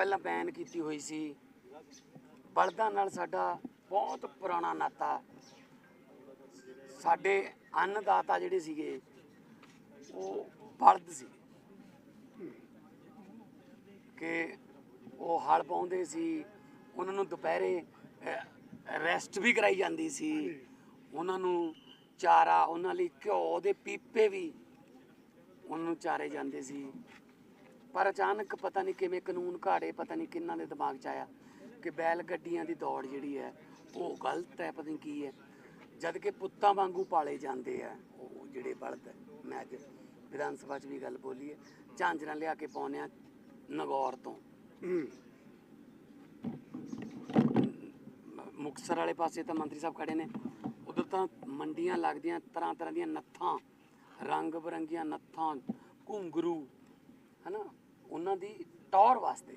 ਪਹਿਲਾਂ ਬੈਨ ਕੀਤੀ ਹੋਈ ਸੀ। ਬਲਦਾਂ ਨਾਲ ਸਾਡਾ ਬਹੁਤ ਪੁਰਾਣਾ ਨਾਤਾ। ਸਾਡੇ ਅੰਨਦਾਤਾ ਜਿਹੜੇ ਸੀਗੇ, ਉਹ ਬਲਦ ਸੀ ਕਿ ਉਹ ਹਲ ਪਾਉਂਦੇ ਸੀ, ਉਹਨਾਂ ਨੂੰ ਦੁਪਹਿਰੇ ਰੈਸਟ ਵੀ ਕਰਾਈ ਜਾਂਦੀ ਸੀ। ਉਹਨਾਂ ਨੂੰ ਚਾਰਾ, ਉਹਨਾਂ ਲਈ ਘਿਓ ਦੇ ਪੀਪੇ ਵੀ ਉਹਨਾਂ ਨੂੰ ਚਾਰੇ ਜਾਂਦੇ ਸੀ। ਪਰ ਅਚਾਨਕ ਪਤਾ ਨਹੀਂ ਕਿਵੇਂ ਕਾਨੂੰਨ ਘਾੜੇ ਪਤਾ ਨਹੀਂ ਕਿੰਨਾਂ ਦੇ ਦਿਮਾਗ 'ਚ ਆਇਆ ਕਿ ਬੈਲ ਗੱਡੀਆਂ ਦੀ ਦੌੜ ਜਿਹੜੀ ਹੈ ਉਹ ਗਲਤ ਹੈ ਪਤਾ ਨਹੀਂ ਕੀ ਹੈ। ਜਦ ਕਿ ਪੁੱਤਾਂ ਵਾਂਗੂ ਪਾਲੇ ਜਾਂਦੇ ਆ ਉਹ ਜਿਹੜੇ ਬਲਦ ਮੈਂ ਅੱਜ ਵਿਧਾਨ ਸਭਾ 'ਚ ਵੀ ਗੱਲ ਬੋਲੀ ਹੈ। ਝਾਂਜਰਾਂ ਲਿਆ ਕੇ ਪਾਉਂਦੇ ਆ ਨਗੌਰ ਤੋਂ। ਹੂੰ। ਮੁਕਤਸਰ ਵਾਲੇ ਪਾਸੇ ਤਾਂ ਮੰਤਰੀ ਸਾਹਿਬ ਖੜੇ ਨੇ। ਉਧਰ ਤਾਂ ਮੰਡੀਆਂ ਲੱਗਦੀਆਂ ਤਰ੍ਹਾਂ ਤਰ੍ਹਾਂ ਦੀਆਂ ਨੱਥਾਂ ਰੰਗ ਬਰੰਗੀਆਂ ਨੱਥਾਂ ਘੁੰਗਰੂ ਹਨਾ? ਉਹਨਾਂ ਦੀ ਟੌਰ ਵਾਸਤੇ।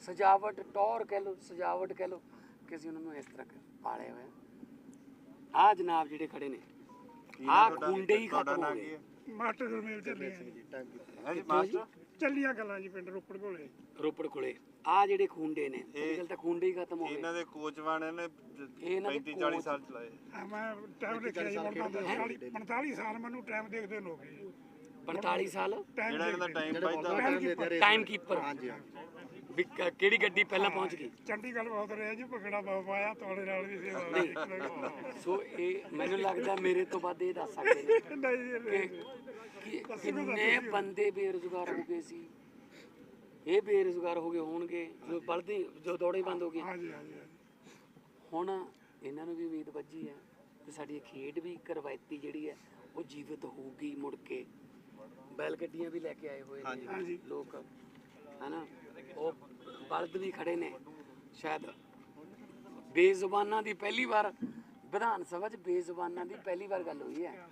ਸਜਾਵਟ। ਟੌਰ ਕਹਿ ਲਓ ਸਜਾਵਟ ਕਹਿ ਲਓ ਕਿ ਅਸੀਂ ਉਹਨਾਂ ਨੂੰ ਇਸ ਤਰ੍ਹਾਂ ਪਾਲੇ ਹੋਏ ਆ ਜਨਾਬ ਜਿਹੜੇ ਖੜੇ ਨੇ ਆ ਖੁੰਡੇ ਹੀ ਖਤਮ ਹੋ ਗਏ। ਮਾਸਟਰ ਗੁਰਮੇਲ ਚੱਲੀਆਂ। ਕਿਉਂ ਜੀ? ਚੱਲੀਆਂ ਗੱਲਾਂ ਜੀ ਪਿੰਡ ਰੋਪੜ ਕੋਲੇ। ਰੋਪੜ ਕੋਲੇ। ਆ ਜਿਹੜੇ ਖੁੰਡੇ ਨੇ ਗੱਲ ਤਾਂ ਖੁੰਡੇ ਹੀ ਖਤਮ ਹੋ ਗਏ। ਇਹਨਾਂ ਦੇ ਕੋਚਵਾਨ ਨੇ ਇਹਨਾਂ ਦੇ 35 40 ਕੋਚ- ਸਾਲ ਚਲਾਏ। ਮੈਂ ਟਾਈਮ ਦੇਖਿਆ ਜੀ ਮੁੰਡਾ 45 ਸਾਲ ਮੈਨੂੰ ਟਾਈਮ ਦੇਖਦੇ ਨੂੰ ਹੋ ਗਏ 45 ਸਾਲ। ਜਿਹੜਾ ਇਹਨਾਂ ਦਾ ਟਾਈਮ ਬਚਦਾ। ਟਾਈਮ ਕੀਪਰ ਵੀ ਕ- ਕਿਹੜੀ ਗੱਡੀ ਪਹਿਲਾਂ ਪਹੁੰਚ ਗਈ? ਚੰਡੀਗੜ੍ਹ ਬਹੁਤ ਰਿਹਾ ਜੀ ਭਗੜਾ ਬਹੁਤ ਪਾਇਆ ਤੁਹਾਡੇ ਨਾਲ ਵੀ ਸੇਵਾ ਨਹੀਂ। ਸੋ ਇਹ ਮੈਨੂੰ ਲੱਗਦਾ ਮੇਰੇ ਤੋਂ ਵੱਧ ਇਹ ਦੱਸ ਸਕਦੇ ਨੇ ਜੀ, ਕਿ ਕਿੰਨੇ ਬੰਦੇ ਬੇਰੁਜ਼ਗਾਰ ਹੋ ਗਏ ਸੀ। ਇਹ ਬੇਰੁਜ਼ਗਾਰ ਹੋ ਗਏ ਹੋਣਗੇ ਜੋ ਬਲਦੇ ਜੋ ਦੌੜੇ ਬੰਦ ਹੋ ਗਏ। ਹਾਂਜੀ ਹਾਂਜੀ ਹਾਂਜੀ। ਹੁਣ ਇਹਨਾਂ ਨੂੰ ਵੀ ਉਮੀਦ ਵੱਜੀ ਹੈ ਕਿ ਸਾਡੀ ਇਹ ਖੇਡ ਵੀ ਇੱਕ ਰਵਾਇਤੀ ਜਿਹੜੀ ਹੈ ਉਹ ਜੀਵਤ ਹੋਊਗੀ ਮੁੜ ਕੇ। ਬੈਲ ਗੱਡੀਆਂ ਵੀ ਲੈ ਕੇ ਆਏ ਹੋਏ ਨੇ ਲੋਕ ਹਨਾ? ਉਹ ਬਲਦ ਵੀ ਖੜੇ ਨੇ ਸ਼ਾਇਦ ਬੇਜ਼ੁਬਾਨਾਂ ਦੀ ਪਹਿਲੀ ਵਾਰ ਵਿਧਾਨ ਸਭਾ 'ਚ ਬੇਜ਼ੁਬਾਨਾਂ ਦੀ ਪਹਿਲੀ ਵਾਰ ਗੱਲ ਹੋਈ ਹੈ।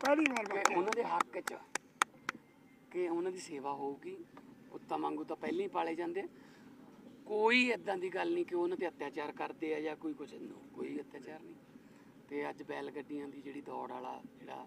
ਪਹਿਲੀ ਵਾਰ ਕਿ ਉਹਨਾਂ ਦੇ ਹੱਕ 'ਚ ਕਿ ਉਹਨਾਂ ਦੀ ਸੇਵਾ ਹੋਊਗੀ ਪੁੱਤਾਂ ਵਾਂਗੂ ਤਾਂ ਪਹਿਲਾਂ ਹੀ ਪਾਲੇ ਜਾਂਦੇ। ਕੋਈ ਇਦਾਂ ਦੀ ਗੱਲ ਨਹੀਂ ਕਿ ਉਹਨਾਂ ਤੇ ਅਤਿਆਚਾਰ ਕਰਦੇ ਆ ਜਾਂ ਕੋਈ ਕੁਝ ਕੋਈ ਅਤਿਆਚਾਰ ਨਹੀਂ। ਤੇ ਅੱਜ ਬੈਲ ਗੱਡੀਆਂ ਦੀ ਜਿਹੜੀ ਦੌੜ ਵਾਲਾ ਜਿਹੜਾ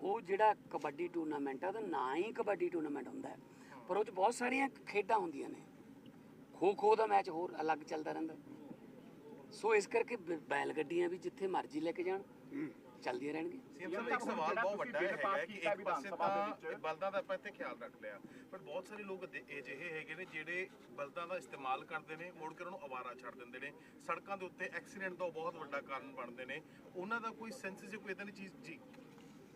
ਉਹ ਜਿਹੜਾ ਕਬੱਡੀ ਟੂਰਨਾਮੈਂਟ ਆ, ਉਹਦਾ ਨਾਂ ਹੀ ਕਬੱਡੀ ਟੂਰਨਾਮੈਂਟ ਹੁੰਦਾ ਹੈ। ਪਰ ਉਹ ਚ ਬਹੁਤ ਸਾਰੀਆਂ ਖੇਡਾਂ ਹੁੰਦੀਆਂ ਨੇ। ਖੋ ਖੋ ਦਾ ਮੈਚ ਹੋਰ ਅਲੱਗ ਚੱਲਦਾ ਰਹਿੰਦਾ ਸੋ ਇਸ ਕਰਕੇ ਬ- ਬੈਲ ਗੱਡੀਆਂ ਵੀ ਜਿੱਥੇ ਮਰਜ਼ੀ ਲੈ ਕੇ ਜਾਣ, ਚੱਲਦੀਆਂ ਰਹਿਣਗੀਆਂ। ਸੀਐਮ ਸਾਹਿਬ, ਇੱਕ ਸਵਾਲ ਬਹੁਤ ਵੱਡਾ ਹੈਗਾ ਕਿ ਇੱਕ ਪਾਸੇ ਤਾਂ ਬਲਦਾਂ ਦਾ ਆਪਾਂ ਇੱਥੇ ਖਿਆਲ ਰੱਖ ਲਿਆ, ਪਰ ਬਹੁਤ ਸਾਰੇ ਲੋਕ ਅਜਿ- ਅਜਿਹੇ ਹੈਗੇ ਨੇ ਜਿਹੜੇ ਬਲਦਾਂ ਦਾ ਇਸਤੇਮਾਲ ਕਰਦੇ ਨੇ, ਮੁੜ ਕੇ ਉਹਨਾਂ ਨੂੰ ਅਵਾਰਾ ਛੱਡ ਦਿੰਦੇ ਨੇ। ਸੜਕਾਂ ਦੇ ਉੱਤੇ ਐਕਸੀਡੈਂਟ ਦਾ ਬਹੁਤ ਵੱਡਾ ਕਾਰਨ ਬਣਦੇ ਨੇ। ਉਹਨਾਂ ਦਾ ਕੋਈ ਸੈਂਸ ਜਾਂ ਕੋਈ ਇਦਾਂ ਦੀ ਚੀਜ਼ ਜੀ।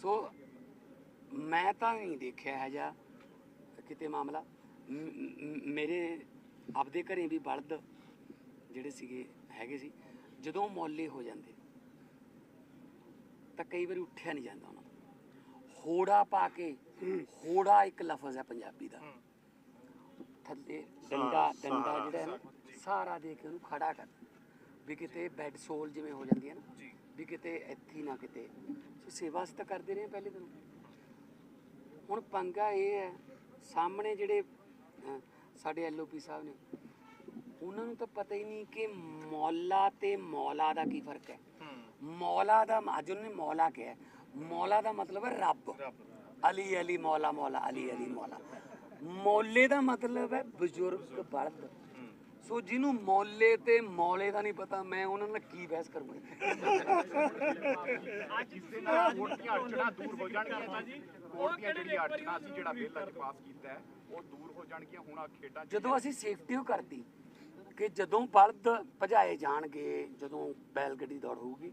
ਸੋ ਮੈਂ ਤਾਂ ਨਹੀਂ ਦੇਖਿਆ ਹੈ ਜਾਂ ਕਿਤੇ ਮਾਮਲਾ। ਮੇਰੇ ਆਪਦੇ ਘਰੇ ਵੀ ਬਲਦ ਜਿਹੜੇ ਸੀਗੇ ਹੈਗੇ ਸੀ ਜਦੋਂ ਮੌਲੇ ਹੋ ਜਾਂਦੇ ਤਾਂ ਕਈ ਵਾਰੀ ਉੱਠਿਆ ਨਹੀਂ ਜਾਂਦਾ ਉਹਨਾਂ ਹੋੜਾ ਪਾ ਕੇ ਹੋੜਾ ਇੱਕ ਲਫ਼ਜ਼ ਹੈ ਪੰਜਾਬੀ ਦਾ। ਥੱਲੇ ਡੰਡਾ ਡੰਡਾ ਜਿਹੜਾ ਹੈ ਨਾ ਸਾਰਾ ਦੇ ਕੇ ਉਹਨੂੰ ਖੜਾ ਕਰ। ਵੀ ਕਿਤੇ ਬੈੱਡ ਸੋਲ ਜਿਵੇਂ ਹੋ ਜਾਂਦੀ ਹੈ ਨਾ ਵੀ ਕਿਤੇ ਇੱਥੇ ਨਾ ਕਿਤੇ ਸੇਵਾ ਅਸੀਂ ਤਾਂ ਕਰਦੇ ਰਹੇ ਪਹਿਲੇ ਦਿਨ? ਹੁਣ ਪੰਗਾ ਇਹ ਹੈ ਸਾਹਮਣੇ ਜਿਹੜੇ ਸਾਡੇ ਐਲਓਪੀ ਸਾਹਿਬ ਨੇ ਉਹਨਾਂ ਨੂੰ ਤਾਂ ਪਤਾ ਹੀ ਨਹੀਂ ਕਿ ਮੌਲਾ ਤੇ ਮੌਲਾ ਦਾ ਕੀ ਫ਼ਰਕ ਹੈ। ਮੌਲਾ ਦਾ ਅੱਜ ਉਹਨੇ ਮੌਲਾ ਕਿਹਾ। ਮੌਲਾ ਦਾ ਮਤਲਬ ਹੈ ਰੱਬ। ਅਲੀ ਅਲੀ ਮੌਲਾ ਮੌਲਾ ਅਲੀ ਅਲੀ ਮੌਲਾ। ਮੌਲੇ ਦਾ ਮਤਲਬ ਹੈ ਬਜ਼ੁਰਗ ਬਲਦ ਸੋ ਜਿਹਨੂੰ ਮੌਲੇ ਤੇ ਮੌਲੇ ਦਾ ਨਹੀਂ ਪਤਾ ਮੈਂ ਉਹਨਾਂ ਨਾਲ ਕੀ ਬਹਿਸ ਕਰੂੰਗਾ? ਜਿਸ ਦੇ ਨਾਲ ਵੋਟ ਦੀਆਂ ਅੜਚਣਾ ਦੂਰ ਹੋ ਜਾਣਗੀਆਂ ਜੀ। ਵੋਟ ਦੀਆਂ ਜਿਹੜੀਆਂ ਅੜਚਣਾ ਸੀ ਜਿਹੜਾ ਬਿੱਲ ਅੱਜ ਪਾਸ ਕੀਤਾ ਹੈ ਉਹ ਦੂਰ ਹੋ ਜਾਣਗੀਆਂ। ਹੁਣ ਆ ਖੇਡਾਂ ਜਦੋਂ ਅਸੀਂ ਸੇਫਟੀ ਉਹ ਕਰਤੀ ਕਿ ਜਦੋਂ ਬਲਦ ਭਜਾਏ ਜਾਣਗੇ ਜਦੋਂ ਬੈਲ ਗੱਡੀ ਦੌੜ ਹੋਊਗੀ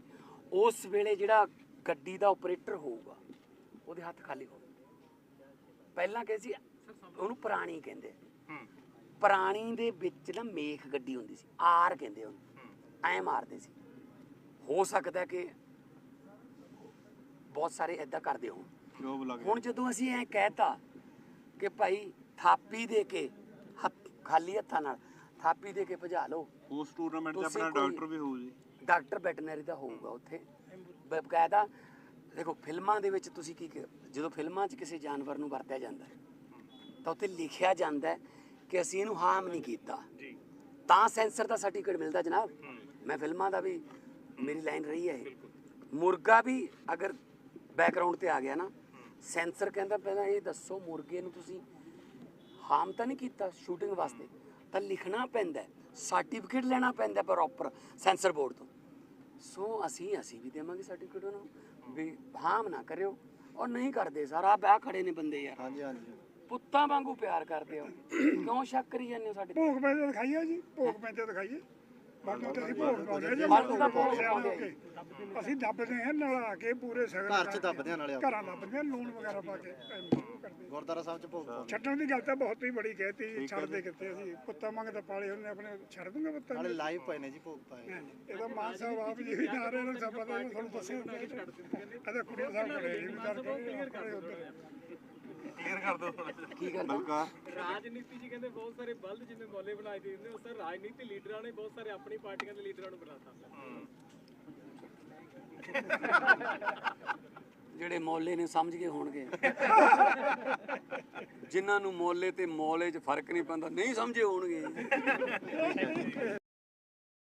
ਉਸ ਵੇਲੇ ਜਿਹੜਾ ਗੱਡੀ ਦਾ ਆਪਰੇਟਰ ਹੋਊਗਾ ਉਹਦੇ ਹੱਥ ਖਾਲੀ ਹੋਣਗੇ ਪਹਿਲਾਂ ਕਹਿੰਦੇ ਸੀ ਉਹਨੂੰ ਪੁਰਾਣੀ ਕਹਿੰਦੇ ਪੁਰਾਣੀ ਦੇ ਵਿੱਚ ਨਾ ਮੇਖ ਗੱਡੀ ਹੁੰਦੀ ਸੀ ਆਰ ਕਹਿੰਦੇ ਉਹਨੂੰ। ਐ ਮਾਰਦੇ ਸੀ। ਹੋ ਸਕਦਾ ਕਿ ਬਹੁਤ ਸਾਰੇ ਐਦਾਂ ਕਰਦੇ ਲੱਗ ਹੁਣ ਜਦੋਂ ਅਸੀਂ ਐ ਕਹਿਤਾ ਕਿ ਭਾਈ ਥਾਪੀ ਦੇ ਕੇ ਖਾਲੀ ਹੱਥਾਂ ਨਾਲ ਥਾਪੀ ਦੇ ਕੇ ਭਜਾ ਲਓ। ਉਸ ਟੂਰਨਾਮੈਂਟ 'ਚ ਆਪਣਾ ਡਾਕਟਰ ਵੀ ਹੋਊ ਜੀ। ਡਾਕਟਰ ਵੈਟਰਨਰੀ ਦਾ ਹੋਊਗਾ ਉੱਥੇ। ਬਕਾਇਦਾ ਦੇਖੋ ਫਿਲਮਾਂ ਦੇ ਵਿੱਚ ਤੁਸੀਂ ਕੀ ਜਦੋਂ ਫਿਲਮਾਂ 'ਚ ਕਿਸੇ ਜਾਨਵਰ ਨੂੰ ਵਰਤਿਆ ਜਾਂਦਾ ਹੈ, ਤਾਂ ਉੱਥੇ ਲਿਖਿਆ ਜਾਂਦਾ ਹੈ ਕਿ ਅਸੀਂ ਇਹਨੂੰ ਹਾਰਮ ਨਹੀਂ ਕੀਤਾ। ਤਾਂ ਸੈਂਸਰ ਦਾ ਸਰਟੀਫਿਕੇਟ ਮਿਲਦਾ ਜਨਾਬ। ਮੈਂ ਫਿਲਮਾਂ ਦਾ ਵੀ ਮੇਰੀ ਲਾਈਨ ਰਹੀ ਹੈ ਇਹ। ਮੁਰਗਾ ਵੀ ਅਗਰ ਬੈਕਗ੍ਰਾਉਂਡ ਤੇ ਆ ਗਿਆ ਨਾ ਸੈਂਸਰ ਕਹਿੰਦਾ ਪਹਿਲਾਂ ਇਹ ਦੱਸੋ ਮੁਰਗੇ ਨੂੰ ਤੁਸੀਂ ਹਾਰਮ ਤਾਂ ਨਹੀਂ ਕੀਤਾ ਸ਼ੂਟਿੰਗ ਵਾਸਤੇ? ਤਾਂ ਲਿਖਣਾ ਪੈਂਦਾ ਸਰਟੀਫਿਕੇਟ ਲੈਣਾ ਪੈਂਦਾ ਪ੍ਰੋਪਰ ਸੈਂਸਰ ਬੋਰਡ ਤੋਂ। ਸੋ ਅਸੀਂ ਅਸੀਂ ਵੀ ਦੇਵਾਂਗੇ ਸਰਟੀਫਿਕੇਟ ਉਹਨਾਂ ਨੂੰ ਵੀ ਹਾਮ ਨਾ ਕਰਿਓ। ਔਰ ਨਹੀਂ ਕਰਦੇ ਸਾਰਾ ਬਹਿ ਖੜੇ ਨੇ ਬੰਦੇ ਯਾਰ। ਹਾਂਜੀ ਹਾਂਜੀ। ਪੁੱਤਾਂ ਵਾਂਗੂ ਪਿਆਰ ਕਰਦੇ ਹੋ। ਕਿਉਂ ਸ਼ੱਕ ਕਰੀ ਜਾਂਦੇ ਹੋ ਸਾਡੇ ਤੇ? ਭੋਗ ਪੈਂਦੇ ਦਿਖਾਈਏ ਜੀ ਭੋਗ ਪੈਂਦੇ ਦਿਖਾਈਏ। ਬਾਕੀ ਤੇ ਅਸੀਂ ਭੋਗ ਪਾਉਂਦੇ ਜੀ ਬਾਕੀ ਤਾਂ ਭੋਗ ਪਾਉਂਦੇ ਹੋ। ਅਸੀਂ ਦੱਬਦੇ ਹਾਂ ਨਲਾ ਕੇ ਪੂਰੇ ਸਗਨ ਘਰ 'ਚ ਦੱਬਦੇ ਆ ਨਾਲੇ ਆਪ। ਘਰਾਂ ਦੱਬਦੇ ਹਾਂ ਲੂਣ ਵਗੈਰਾ ਪਾ ਕੇ ਐਵੇਂ ਸਾਹਿਬ 'ਚ ਭੋਗ ਪਾਓ। ਛੱਡਣ ਦੀ ਗੱਲ ਤਾਂ ਬਹੁਤ ਹੀ ਬੜੀ ਕਹਿਤੀ ਛੱਡ ਦੇ ਕਿੱਥੇ ਅਸੀਂ? ਕੁੱਤਾ ਮੰਗ ਤਾਂ ਪਾਲੇ ਹੁੰਦੇ ਆਪਣੇ ਛੱਡ ਦੂੰਗੇ ਕੁੱਤਾ ਨਾਲੇ ਲਾਈਵ ਪਏ ਨੇ ਜੀ ਭੋਗ ਪਾਏ। ਇਹਦਾ ਮਾਨ ਸਾਹਿਬ ਆਪ ਜੀ ਵੀ ਨਾ ਰਹੇ ਨੇ ਸਭ ਪਤਾ ਨਹੀਂ ਤੁਹਾਨੂੰ ਦੱਸਿਆ ਇਹਦਾ ਕੁੜੀ ਸਾਹਿਬ ਕਰੇ ਜੀ ਵਿਚਾਰ ਕਰੇ ਉੱਧਰ ਕਲੀਅਰ ਕਰ ਦਿਓ। ਕੀ ਗੱਲ ਬਲਕਾਰ ਰਾਜਨੀਤੀ 'ਚ ਕਹਿੰਦੇ ਬਹੁਤ ਸਾਰੇ ਬਲਦ ਜਿਵੇਂ ਮੌਲੇ ਬਣਾਏ ਦੇ ਨੇ ਉਹ ਸਰ ਰਾਜਨੀਤੀ ਲੀਡਰਾਂ ਨੇ ਬਹੁਤ ਸਾਰੇ ਆਪਣੀ ਪਾਰਟੀਆਂ ਦੇ ਲੀਡਰਾਂ ਨੂੰ ਬਣਾਤਾ। ਜਿਹੜੇ ਮੌਲੇ ਨੇ ਸਮਝ ਗਏ ਹੋਣਗੇ। ਜਿਨ੍ਹਾਂ ਨੂੰ ਮੌਲੇ ਤੇ ਮੌਲੇ 'ਚ ਫ਼ਰਕ ਨਹੀਂ ਪੈਂਦਾ ਨਹੀਂ ਸਮਝੇ ਹੋਣਗੇ।